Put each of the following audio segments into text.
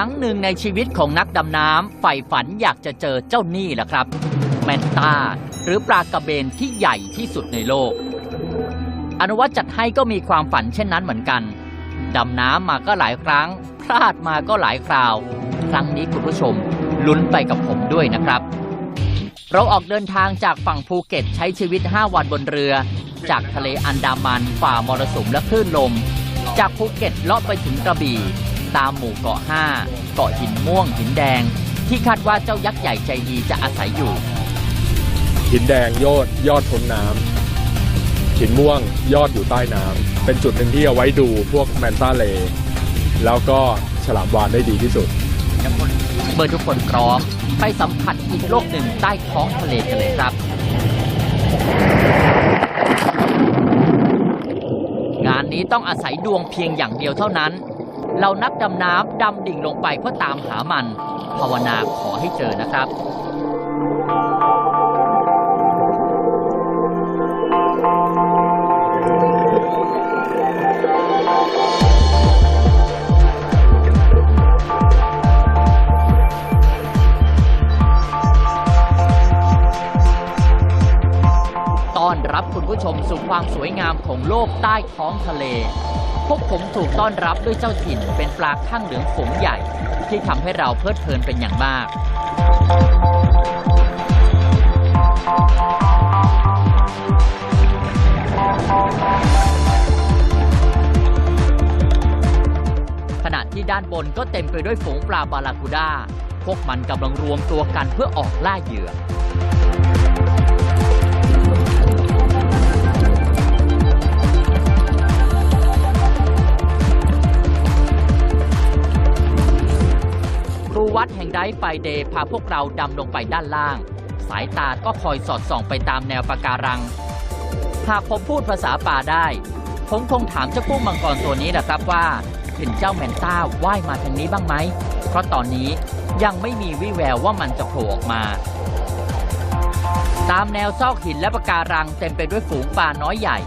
รั้งหนึ่งในชีวิตของนักดำน้ำใฝ่ฝันอยากจะเจอเจ้านี่แหละครับ แมนตาหรือปลากระเบนที่ใหญ่ที่สุดในโลก อนุวัตจัดให้ก็มีความฝันเช่นนั้นเหมือนกัน ดำน้ำมาก็หลายครั้ง พลาดมาก็หลายคราว ครั้งนี้คุณผู้ชมลุ้นไปกับผมด้วยนะครับ เราออกเดินทางจากฝั่งภูเก็ตใช้ชีวิต 5 วันบนเรือ จากทะเลอันดามันฝ่ามรสุมและคลื่นลม จากภูเก็ตเลาะไปถึงกระบี่ ตามหมู่เกาะ 5 เกาะหินม่วงหินแดง ที่คาดว่าเจ้ายักษ์ใหญ่ใจดีจะอาศัยอยู่ หินแดงยอดยอดพ้นน้ำหินม่วงยอดอยู่ใต้น้ำเป็นจุดหนึ่งที่เอาไว้ดูพวกแมนตาเล แล้วก็ฉลามวาฬได้ดีที่สุด เมื่อทุกคนพร้อมไปสัมผัสอีกโลกหนึ่งใต้ท้องทะเลกันเลยครับงานนี้ต้องอาศัยดวงเพียงอย่างเดียวเท่านั้น เรานักดำน้ำดำดิ่งลงไปเพื่อตามหามัน ภาวนาขอให้เจอนะครับต้อนรับคุณผู้ชมสู่ความสวยงามของโลกใต้ท้องทะเล พวกผมถูกต้อนรับด้วยเจ้าถิ่นเป็นปลาข้างเหลืองฝูงใหญ่ ที่ทำให้เราเพลิดเพลินเป็นอย่างมากขณะที่ด้านบนก็เต็มไปด้วยฝูงปลาบาลากูด้า พวกมันกำลังรวมตัวกันเพื่อออกล่าเหยื่อ ไดฟ์ไฟเดย์พาพวกเราดำลงไปด้านล่าง สายตาก็คอยสอดส่องไปตามแนวปะการัง หากผมพูดภาษาป่าได้ ผมคงถามเจ้ากุ้งมังกรตัวนี้แหละครับว่า เห็นเจ้าแมนต้าว่ายมาทางนี้บ้างไหม เพราะตอนนี้ยังไม่มีวี่แววว่ามันจะโผล่ออกมา ตามแนวซอกหินและปะการังเต็มไปด้วยฝูงปลาน้อยใหญ่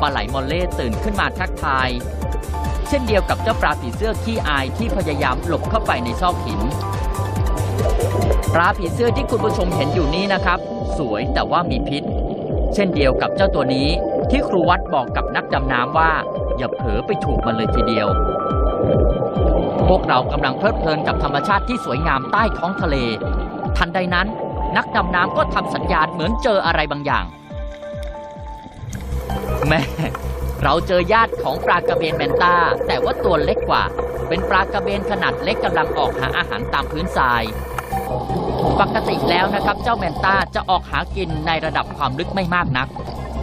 ปลาไหลมอลเล่ตื่นขึ้นมาทักทาย เช่นเดียวกับเจ้าปลาผีเสื้อขี้อายที่พยายามหลบเข้าไปในซอกหิน ปลาผีเสื้อที่คุณผู้ชมเห็นอยู่นี้นะครับ สวยแต่ว่ามีพิษ เช่นเดียวกับเจ้าตัวนี้ที่ครูวัดบอกกับนักดำน้ำว่า อย่าเผลอไปถูกมันเลยทีเดียว พวกเรากำลังเพลิดเพลินกับธรรมชาติที่สวยงามใต้ท้องทะเล ทันใดนั้น นักดำน้ำก็ทำสัญญาณเหมือนเจออะไรบางอย่าง แม่เราเจอญาติของปลากระเบนแมนตาแต่ว่าตัวเล็กกว่า เป็นปลากระเบนขนาดเล็กกำลังออกหาอาหารตามพื้นทราย ปกติแล้วนะครับเจ้าแมนต้าจะออกหากินในระดับความลึกไม่มากนัก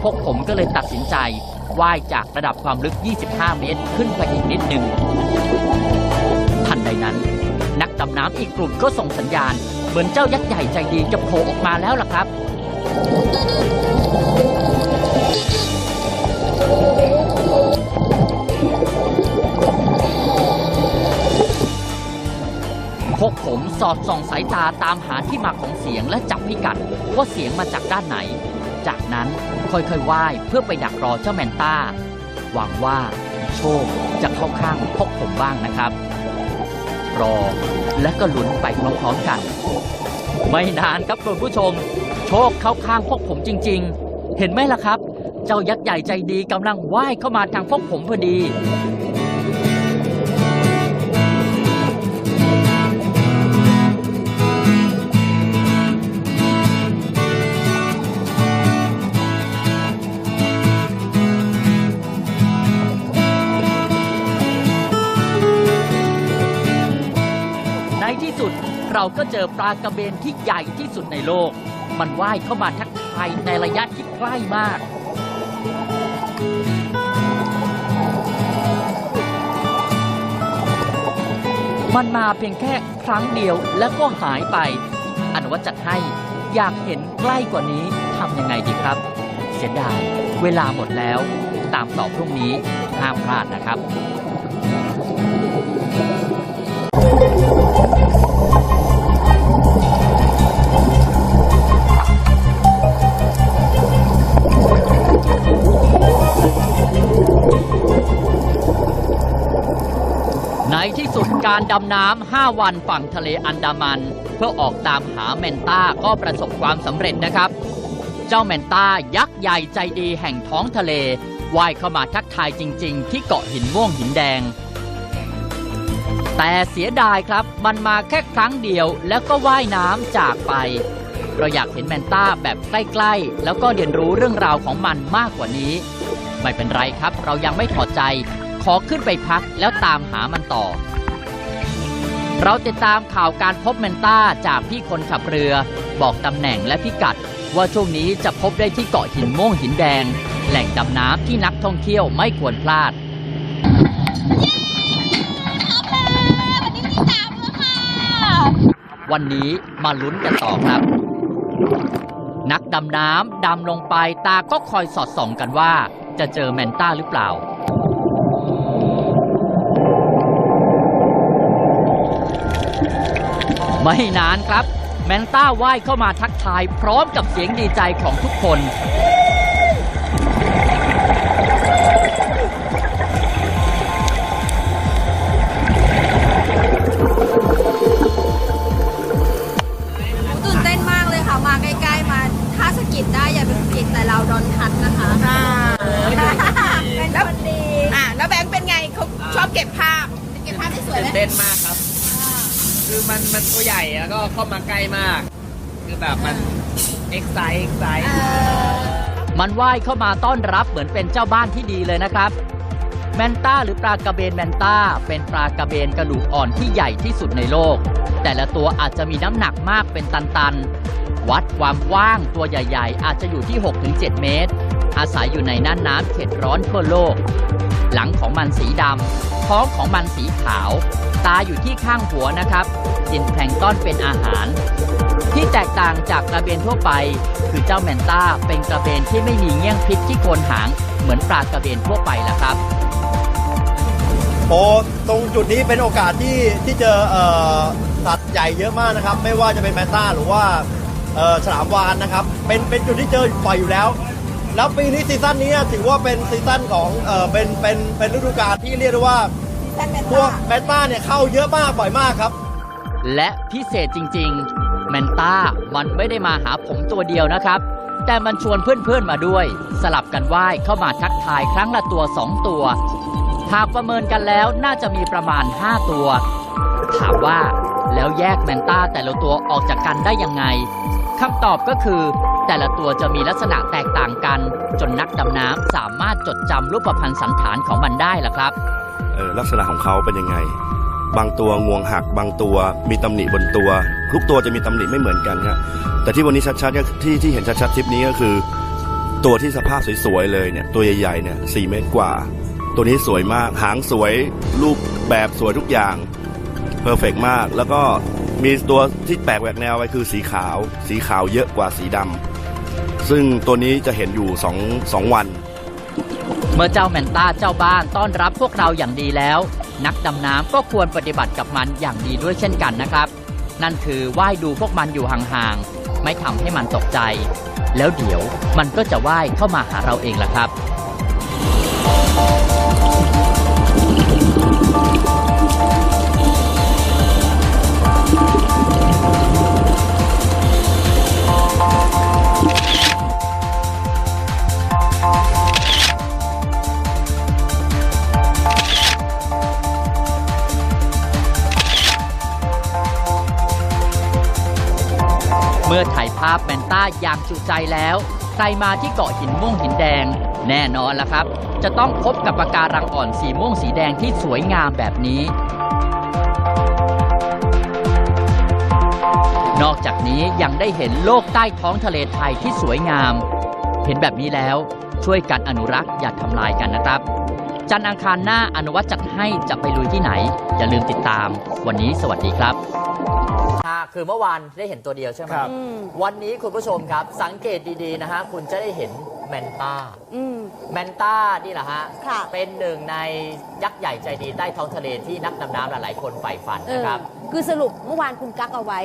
พวกผมก็เลยตัดสินใจว่ายจากระดับความลึก 25 เมตร ขึ้นไปอีกนิดหนึ่งทันใดนั้น นักดำน้ำอีกกลุ่มก็ส่งสัญญาณ เหมือนเจ้ายักษ์ใหญ่ใจดีจะโผล่ออกมาแล้วล่ะครับ พวกผมสอดส่องสายตาตามหาที่มาของเสียงและจับพิกัดว่าเสียงมาจากด้านไหน จากนั้นค่อยๆว่ายเพื่อไปดักรอเจ้าแมนต้า หวังว่าโชคจะเข้าข้างพวกผมบ้างนะครับ รอและก็ลุ้นไปพร้อมๆกัน ไม่นานครับคุณผู้ชม โชคเข้าข้างพวกผมจริง ๆ เห็นไหมล่ะครับ เจ้ายักษ์ใหญ่ใจดีกำลังว่ายเข้ามาทางพวกผมพอดี เราก็เจอปลากระเบนที่ใหญ่ที่สุดในโลก มันว่ายเข้ามาทักทายในระยะที่ใกล้มากมันมาเพียงแค่ครั้งเดียวแล้วก็หายไป อนุวัตจัดให้อยากเห็นใกล้กว่านี้ทำยังไงดีครับ เสียดายเวลาหมดแล้ว ตามต่อพรุ่งนี้ห้ามพลาดนะครับ ในที่สุดการดำน้ำ 5 วันฝั่งทะเลอันดามัน เพื่อออกตามหาแมนต้าก็ประสบความสำเร็จนะครับ เจ้าแมนต้ายักษ์ใหญ่ใจดีแห่งท้องทะเลว่ายเข้ามาทักทายจริง ๆ ที่เกาะหินม่วงหินแดง แต่เสียดายครับมันมาแค่ครั้งเดียวแล้วก็ว่ายน้ำจากไป เราอยากเห็นแมนต้าแบบใกล้ ๆ แล้วก็เรียนรู้เรื่องราวของมันมากกว่านี้ ไม่เป็นไรครับ เรายังไม่ถอดใจ ขอขึ้นไปพักแล้วตามหามันต่อ เราติดตามข่าวการพบแมนต้าจากพี่คนขับเรือ บอกตำแหน่งและพิกัด ว่าช่วงนี้จะพบได้ที่เกาะหินม่วงหินแดง แหล่งดำน้ำที่นักท่องเที่ยวไม่ควรพลาดวันนี้มาลุ้นกันต่อครับ นักดำน้ำดำลงไปตาก็คอยสอดส่องกันว่า จะเจอแมนต้าหรือเปล่า ไม่นานครับ แมนต้าว่ายเข้ามาทักทายพร้อมกับเสียงดีใจของทุกคนตื่น มันว่ายเข้ามาต้อนรับเหมือนเป็นเจ้าบ้านที่ดีเลยนะครับ แมนต้าหรือปลากระเบนแมนต้า เป็นปลากระเบนกระดูกอ่อนที่ใหญ่ที่สุดในโลก แต่ละตัวอาจจะมีน้ำหนักมากเป็นตันๆ วัดความกว้างตัวใหญ่ ๆ อาจจะอยู่ที่ 6-7 เมตร อาศัยอยู่ในน่านน้ำเขตร้อนทั่วโลก หลังของมันสีดำท้องของมันสีขาว ตาอยู่ที่ข้างหัวนะครับ กินแพลงต้อนเป็นอาหาร ที่แตกต่างจากกระเบนทั่วไป คือเจ้าแมนต้าเป็นกระเบนที่ไม่มีเงี้ยงพิษที่โคนหาง เหมือนปลากระเบนทั่วไปละครับโอ้ตรงจุดนี้เป็นโอกาสที่ที่เจอเอ่อสัตว์ใหญ่เยอะมากนะครับ ไม่ว่าจะเป็นแมนต้าหรือว่าเอ่อฉลามวาฬนะครับ เป็นเป็นจุดที่เจอบ่อยอยู่แล้ว แล้วปีนี้ซีซั่นนี้ถือว่าเป็นซีซั่นของเอ่อเป็นเป็นเป็นฤดูกาลที่เรียกได้ว่าท่านแมนพวต้ากแมนต้าเนี่ยเข้าเยอะมากบ่อยมากครับ และพิเศษจริงๆแมนต้ามันไม่ได้มาหาผมตัวเดียวนะครับ แต่มันชวนเพื่อนๆมาด้วย สลับกันว่ายเข้ามาทักทายครั้งละตัว 2 ตัว หากประเมินกันแล้วน่าจะมีประมาณ 5 ตัว ถามว่าแล้วแยกแมนต้าแต่ละตัวออกจากกันได้ยังไงคำตอบก็คือ แต่ละตัวจะมีลักษณะแตกต่างกัน จนนักดำน้ำสามารถจดจำรูปพรรณสันฐานของมันได้ล่ะครับเออลักษณะของเขาเป็นยังไง บางตัวงวงหัก บางตัวมีตำหนิบนตัว ทุกตัวจะมีตำหนิไม่เหมือนกันครับแต่ที่วันนี้ชัดๆก็ที่ที่เห็นชัดๆทริปนี้ก็คือ ตัวที่สภาพสวยๆเลยเนี่ยตัวใหญ่ๆเนี่ยสี่เมตรกว่า ตัวนี้สวยมากหางสวย รูปแบบสวยทุกอย่างเพอร์เฟกมาก แล้วก็มีตัวที่แปลกแหวกแนวไปคือสีขาว สีขาวเยอะกว่าสีดำ ซึ่งตัวนี้จะเห็นอยู่สองสองวัน เมื่อเจ้าแมนต้าเจ้าบ้านต้อนรับพวกเราอย่างดีแล้ว นักดำน้ำก็ควรปฏิบัติกับมันอย่างดีด้วยเช่นกันนะครับ นั่นคือว่ายดูพวกมันอยู่ห่างๆไม่ทำให้มันตกใจ แล้วเดี๋ยวมันก็จะว่ายเข้ามาหาเราเองล่ะครับายภาพแมนต้าอย่างจุใจแล้ว ใครมาที่เกาะหินม่วงหินแดง แน่นอนละครับ จะต้องพบกับปะการังอ่อนสีม่วงสีแดงที่สวยงามแบบนี้ นอกจากนี้ยังได้เห็นโลกใต้ท้องทะเลไทยที่สวยงาม เห็นแบบนี้แล้วช่วยกันอนุรักษ์อย่าทำลายกันนะครับ จันทร์อังคารหน้าอนุวัตจัดให้จะไปลุยที่ไหน อย่าลืมติดตาม วันนี้สวัสดีครับคือเมื่อวานได้เห็นตัวเดียวใช่ไหมครับ อืม วันนี้คุณผู้ชมครับสังเกตดีๆนะฮะคุณจะได้เห็นแมนต้า อืม แมนต้านี่แหละฮะ ค่ะเป็นหนึ่งในยักษ์ใหญ่ใจดีใต้ท้องทะเลที่นักดำน้ำหลายๆคนใฝ่ฝันเออนะครับ คือสรุปเมื่อวานคุณกักเอาไว้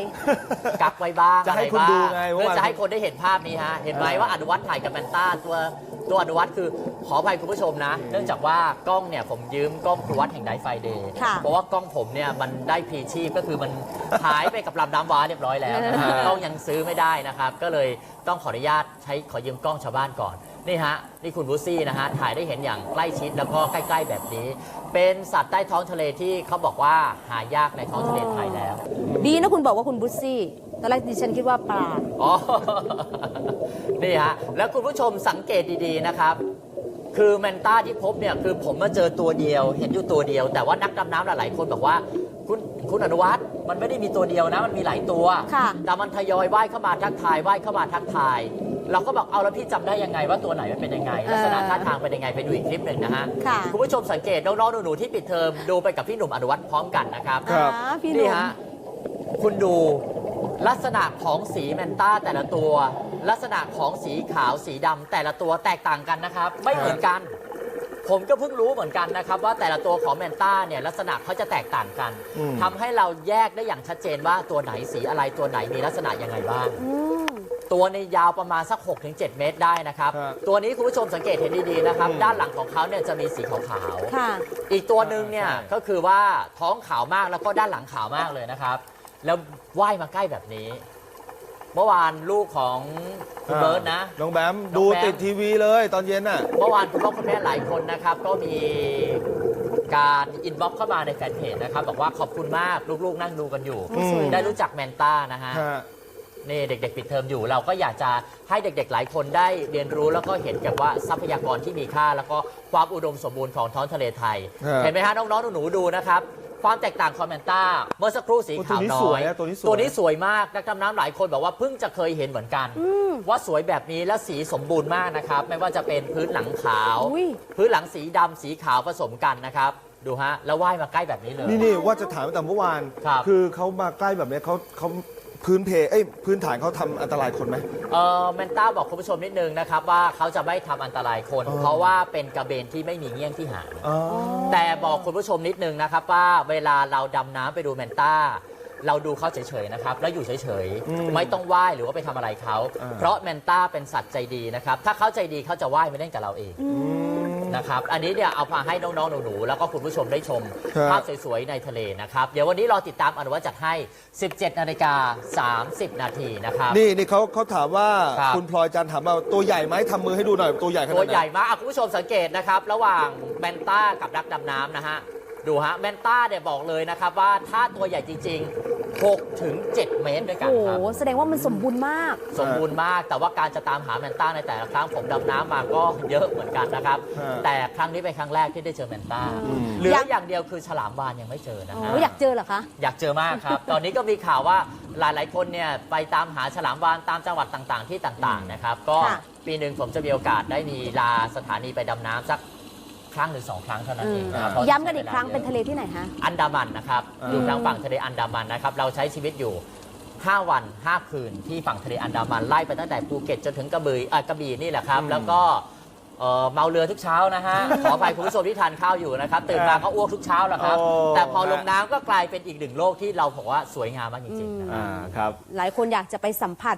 กักไว้บ้างจะให้อรคุณบ้างดูไงเมื่เพื่ออวานจะให้คนได้เห็นภาพนี้ฮะ เห็นไหมว่าอนุวัตถ่ายกับแมนต้าตัว ตัวอนุวัตคือขออภัยคุณผู้ชมนะ เนื่องจากว่ากล้องเนี่ยผมยืมกล้องครูวัดแห่งไดไฟเดย์ค่ะเพราะว่ากล้องผมเนี่ยมันได้พรีชีพก็คือมันหายไปกับลำน้ำว้าเรียบร้อยแล้วนะฮะกล้องยังซื้อไม่ได้นะครับ ก็เลยต้องขออนุญาตใช้ขอยืมกล้องชาวบ้านก่อน นี่ฮะ นี่คุณบูซี่นะฮะ ถ่ายได้เห็นอย่างใกล้ชิดแล้วก็ใกล้ ๆ แบบนี้ เป็นสัตว์ใต้ท้องทะเลที่เขาบอกว่าหายากในท้องทะเลไทยแล้ว ดีนะคุณบอกว่าคุณบุซซี่ ตอนแรกดิฉันคิดว่าปลาอ๋อ นี่ฮะ แล้วคุณผู้ชมสังเกตดีๆนะครับ คือแมนต้าที่พบเนี่ยคือผมมาเจอตัวเดียว เห็นอยู่ตัวเดียว แต่ว่านักดำน้ำหลายๆคนบอกว่า คุณคุณอนุวัฒน์มันไม่ได้มีตัวเดียวนะ มันมีหลายตัว ค่ะ แต่มันทยอยว่ายเข้ามาทักทายว่ายเข้ามาทักทาย เราก็บอกเอาแล้วพี่จำได้ยังไงว่าตัวไหนมันเป็นยังไง ลักษณะท่าทางเป็นยังไงไปดูอีกคลิปหนึ่งนะฮะค่ะคุณผู้ชมสังเกตน้องๆหนูๆที่ปิดเทอมดูไปกับพี่หนุ่มอนุวัฒน์พร้อมกันนะครับ ครับ อ่าพี่หนี่นุ่ม ฮะ คุณดู ลักษณะของสีแมนต้าแต่ละตัว ลักษณะของสีขาวสีดำแต่ละตัวแตกต่างกันนะครับ ไม่เหมือนกัน ผมก็เพิ่งรู้เหมือนกันนะครับ ว่าแต่ละตัวของแมนต้าเนี่ยลักษณะเขาจะแตกต่างกันอืม ทำให้เราแยกได้อย่างชัดเจนว่าตัวไหนสีอะไรตัวไหนมีลักษณะยังไงบ้าง อืม ตัวในยาวประมาณสัก 6-7 เมตรได้นะครับ ครับ ตัวนี้คุณผู้ชมสังเกตเห็นดีๆนะครับอืมด้านหลังของเขาเนี่ยจะมีสีขาวๆค่ะอีกตัวหนึ่งเนี่ยใช่ก็คือว่าท้องขาวมากแล้วก็ด้านหลังขาวมากเลยนะครับ แล้วว่ายมาใกล้แบบนี้ เมื่อวานลูกของคุณเบิร์ตนะ น้องแบมน้ดูองแบม ติดทีวีเลยตอนเย็นน่ะ เมื่อวานคุณพ่อคุณแม่หลายคนนะครับ ก็มีการอินบ็อกเข้ามาในแฟนเพจนะครับ บอกว่าขอบคุณมากลูกๆนั่งดูกันอยู่ อืม ได้รู้จักแมนต้านะฮะ ฮะ นี่เด็ก ๆ ปิดเทอมอยู่ เราก็อยากจะให้เด็ก ๆ หลายคนได้เรียนรู้แล้วก็เห็นกับว่าทรัพยากรที่มีค่า แล้วก็ความอุดมสมบูรณ์ของท้องทะเลไทย ครับ เห็นไหมฮะน้องๆหนูๆดูนะครับ ความแตกต่างของแมนต้าเมื่อสักครู่สีขาวโอ้ตัวนี้น้สอวยยอะตัวนี้สวยตัวนี้สวยมากนักดำน้ำหลายคนบอกว่าเพิ่งจะเคยเห็นเหมือนกันอืมว่าสวยแบบนี้และสีสมบูรณ์มากนะครับ ไม่ว่าจะเป็นพื้นหลังขาวอุ้ยพื้นหลังสีดำสีขาวผสมกันนะครับดูฮะ แล้วว่ายมาใกล้แบบนี้เลย นี่นี่ว่าจะถามตั้งแต่เมื่อวานครับอเขามาใกล้แบบนี้เขาเขา พื้นเพเอ้ยพื้นฐานเขาทำอันตรายคนไหม เออแมนต้าบอกคุณผู้ชมนิดนึงนะครับว่าเขาจะไม่ทำอันตรายคน อ๋อ เพราะว่าเป็นกระเบนที่ไม่มีเงี้ยงที่หาง อ๋อ แต่บอกคุณผู้ชมนิดนึงนะครับว่าเวลาเราดำน้ำไปดูแมนต้า เราดูเขาเฉยๆนะครับ แล้วอยู่เฉยอืมๆ ไม่ต้องว่ายหรือว่าไปทำอะไรเขา อ่า เพราะแมนต้าเป็นสัตว์ใจดีนะครับ ถ้าเขาใจดีเขาจะว่ายมาเล่นกับเราเองอืม นะครับ อันนี้เนี่ยเอามาให้น้องๆหนูๆแล้วก็คุณผู้ชมได้ชม ครับภาพสวยๆในทะเลนะครับ เดี๋ยววันนี้รอติดตามอนุวัตจัดให้ 17นาฬิกา30 นาทีนะครับ นี่นี่เขาเขาถามว่าครับ คุณพลอยจันทร์ถามว่าตัวใหญ่ไหมทำมือให้ดูหน่อยตัวใหญ่ขนาดตัวไหนใหญ่มากอะคุณผู้ชมสังเกตนะครับ ระหว่างแมนต้ากับนักดำน้ำนะฮะ ดูฮะแมนต้าเนี่ยบอกเลยนะครับว่าถ้าตัวใหญ่จริงๆ 6ถึง7เมตรด้วยกันโอ้ครับ โหแสดงว่ามันสมบูรณ์มาก สมบูรณ์มาก แต่ว่าการจะตามหาแมนต้าในแต่ละครั้งผมดำน้ำมาก็เยอะเหมือนกันนะครับ ฮะแต่ครั้งนี้เป็นครั้งแรกที่ได้เจอแมนต้าอืม เหลืออย่างเดียวคือฉลามวานยังไม่เจอนะโอ้ฮะโหอยากเจอเหรอคะ อยากเจอมากครับ ตอนนี้ก็มีข่าวว่าหลาย ๆ คนเนี่ยไปตามหาฉลามวานตามจังหวัดต่าง ๆ ที่ต่าง ๆ นะครับ ก็ค่ะ ปีหนึ่งผมจะมีโอกาสได้มีลาสถานีไปดำน้ำสัก ครั้งหรือสองครั้งเท่านั้นเองนะครับเพราะ ย้ำกันอีกครั้งเป็นทะเลที่ไหนฮะอันดามันนะครับอ่าอยู่ทางฝั่งทะเลอันดามันนะครับ เราใช้ชีวิตอยู่ 5 วัน 5 คืนที่ฝั่งทะเลอันดามันไล่ไปตั้งแต่ภูเก็ตจนถึงกระบี่อะกระบี่นี่แหละครับ แล้วก็เอ่อเมาเรือทุกเช้านะฮะ ขออภัยคุณผู้ชมที่ทานข้าวอยู่นะครับ ตื่นมาก็อ้วกทุกเช้าแหละครับ โอ้ แต่พอลงน้ำก็กลายเป็นอีกหนึ่งโลกที่เราบอกว่าสวยงามมากจริงๆนะครับ อ่าครับ หลายคนอยากจะไปสัมผัส